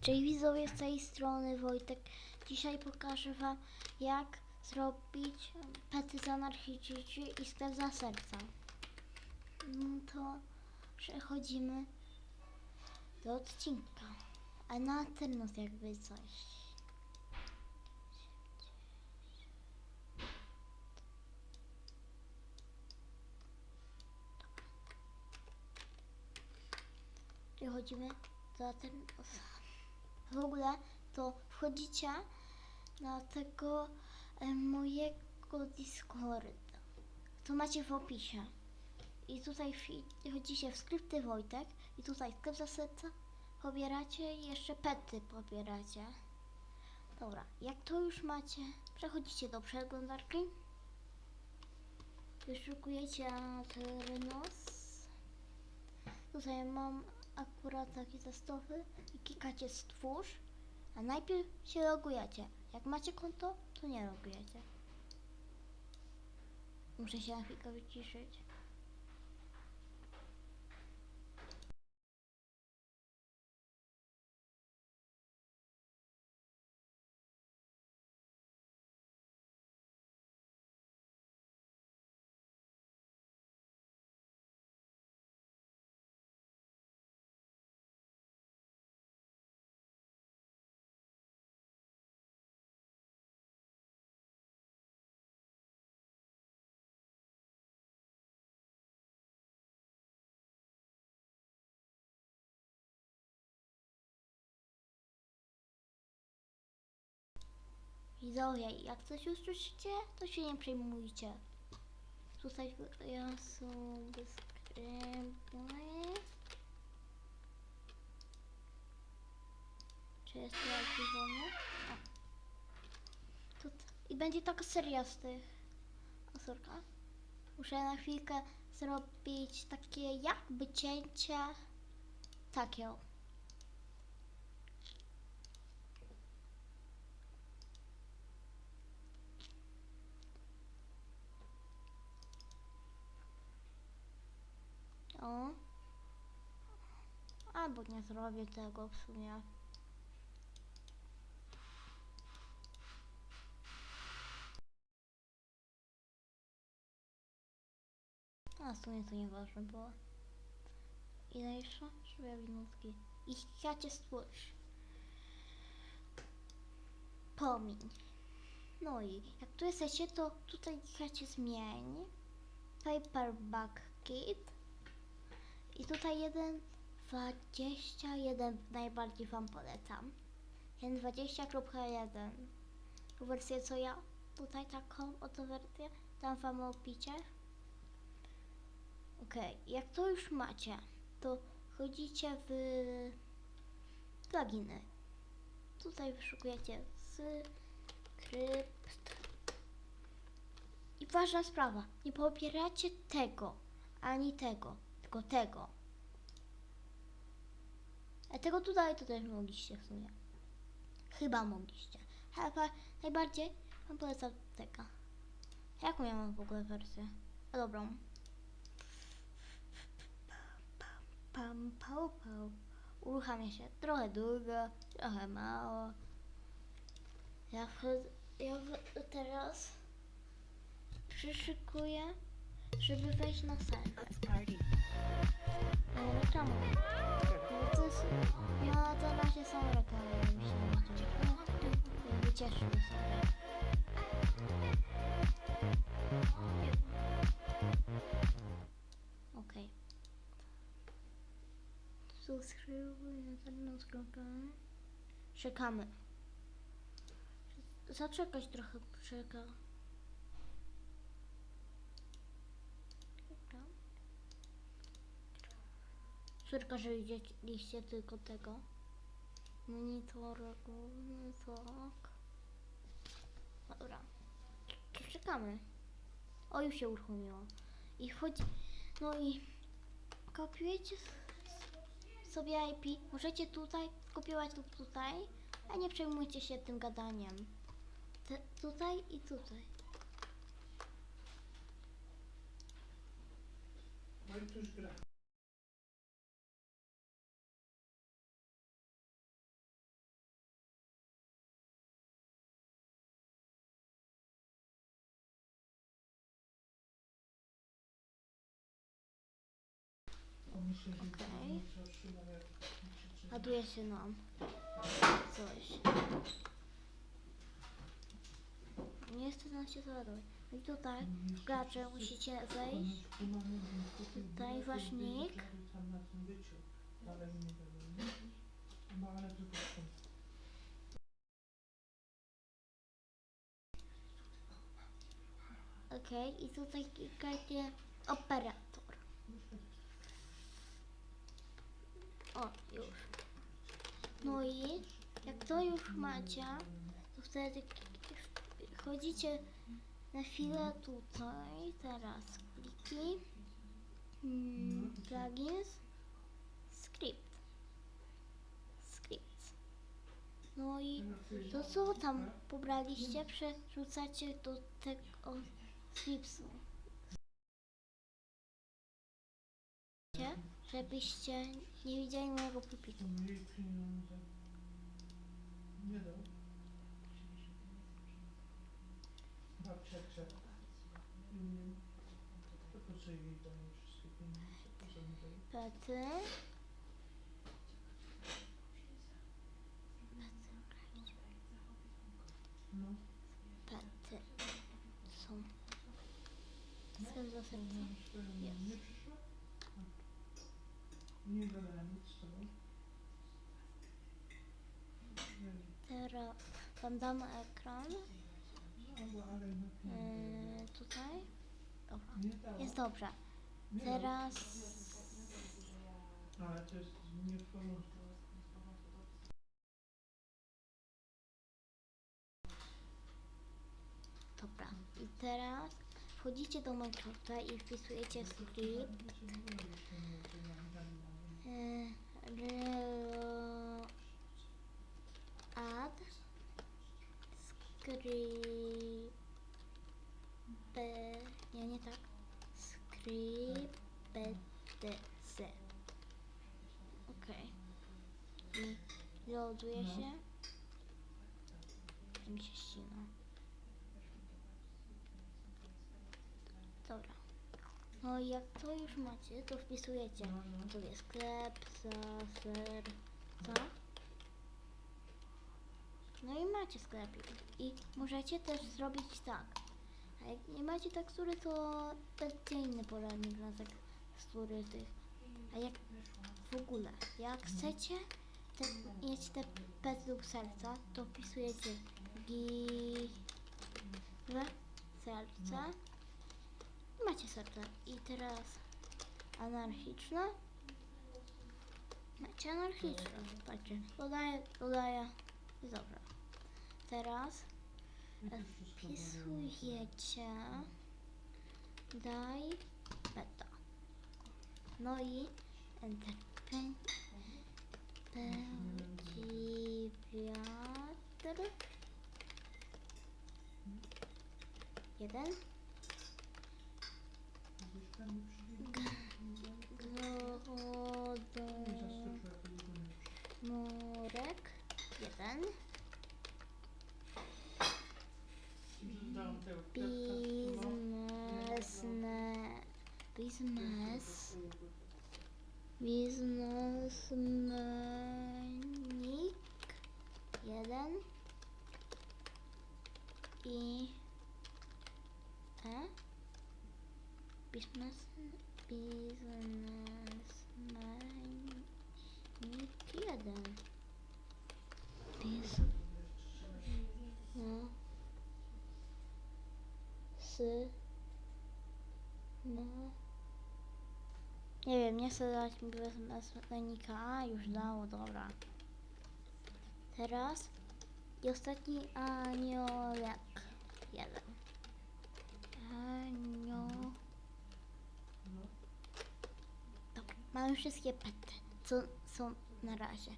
Cześć widzowie z tej strony Wojtek. Dzisiaj pokażę wam jak zrobić pety z i sklep za serca. No to przechodzimy do odcinka. A na terminus jakby coś. Przechodzimy do terminusa. W ogóle to wchodzicie na tego e, mojego Discorda. To macie w opisie. I tutaj wchodzicie w skrypty Wojtek i tutaj sklep za pobieracie i jeszcze pety pobieracie. Dobra, jak to już macie, przechodzicie do przeglądarki. Wyszukujecie Ternos. Tutaj mam akurat taki testowy i klikacie stwórz, a najpierw się logujecie. Jak macie konto, to nie logujecie. Muszę się na chwilkę wyciszyć. Widzowie, jak coś usłyszycie, to się nie przejmujcie. Tutaj ja sobie skrypuję. Czy jest tu jakiś wolny? I będzie taka seria z tych. Muszę na chwilkę zrobić takie jakby cięcie. Takie o. O. Albo nie zrobię tego w sumie. A w sumie to nieważne było. Ile jeszcze? Dwie minutki. I chciacie stwórz. Pomiń. No i jak tu jesteście, to tutaj klikacie zmień. Paperback Kit. I tutaj jeden 21 najbardziej Wam polecam. Ten 20.1. Tu wersję co ja tutaj taką oto wersję dam Wam w opisie. Okej, jak to już macie, to chodzicie w pluginy. Tutaj wyszukujecie skrypt. I ważna sprawa, nie pobieracie tego, ani tego, tylko tego. A tego tutaj to też mogliście w sumie. Chyba mogliście. Chyba najbardziej wam polecam tego. Jaką ja mam w ogóle wersję? A dobrą. Pam, pał, pał. Uruchamia się trochę długo, trochę mało. Ja, wchodzę, ja teraz przyszykuję, żeby wejść na serwer. No, czemu? No to wycieszmy sobie. Okej. Subskrybuj na pewno skropę. Czekamy. Zaczekać trochę czeka. Córka, że widzieliście tylko tego. Monitor główny, tak. Dobra. Cz- Czekamy. O, już się uruchomiło. I wchodzi... No i... Kopiujecie sobie IP. Możecie tutaj skopiować lub tutaj. A nie przejmujcie się tym gadaniem. Te, tutaj i tutaj. Bartusz gra. Okej. nie. Ładuje się nam coś. Niestety nam się załaduje. I tutaj gracze musicie wejść. Tutaj nie nie? Tylko stąd. Okej, i tutaj klikajcie operator. O, już. No i jak to już macie, to wtedy chodzicie na chwilę tutaj, teraz pliki, mm, plugins, script, script. No i to co tam pobraliście, przerzucacie do tego scriptu. Żebyście nie widzieli mojego pupitu. Nie dał. Babcia. Mm. No. Pety. Są. Są do serca. Jest. Nie gadałem nic z tobą. Teraz wam dam ekran. No, ale. Yy, tutaj. Nie. Jest dobrze. Nie. Teraz Ale to jest nie w porządku. dobra. I teraz wchodzicie do Minecrafta i wpisujecie script. Add script nie nie tak. Script okej. I loaduje No. się. Mi się ścina. Dobra no i jak to już macie to wpisujecie No, no. jest sklep, zaser, co? No i macie sklepik. I możecie też zrobić tak. A jak nie macie tekstury, to dajcie inny poradnik na tekstury tych. A jak w ogóle, jak chcecie te, mieć te pet lub serca, to wpisujecie gi serce. Macie serce. I teraz anarchiczne. Macie anarchiczne. Patrzcie, dodaję, dodaję. I dobra. Teraz wpisujecie daj beta. No i enter. Pędzi wiatr. Jeden. Gdzieś tam mi przybiegł. Grodo. Nie zaskoczyła, to długo nie przyszło. Murek. Jeden. Biznesne. Biznes. Biznesmenik. Jeden. I. E. Biznes. Biznesmenik. Jeden. Biz. No. Sy. No. Nie wiem, nie chcę dać nazwnika. A, już dało, dobra. Teraz i ostatni aniołek. Jeden. Anioł. No. Mamy wszystkie pety, co są na razie.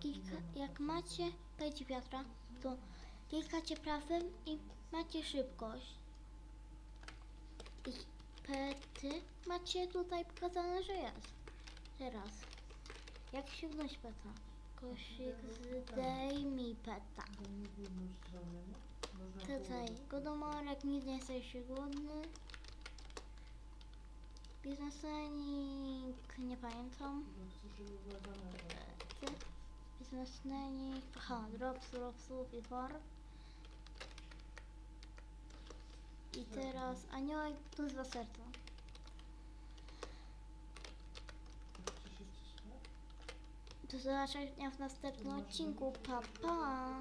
Kilka, jak macie pędzi wiatra, to klikacie prawym i macie szybkość. I pety macie tutaj pokazane, że jest. Teraz, jak ściągnąć peta? Kosik, zdejmij peta. Tutaj, godomorek, nic nie jesteś głodny. Biznesenik, nie pamiętam. Biznesmenik, aha, drops, dropsów i war. I teraz aniołek plus dwa serca. Do zobaczenia w następnym odcinku. Pa, pa!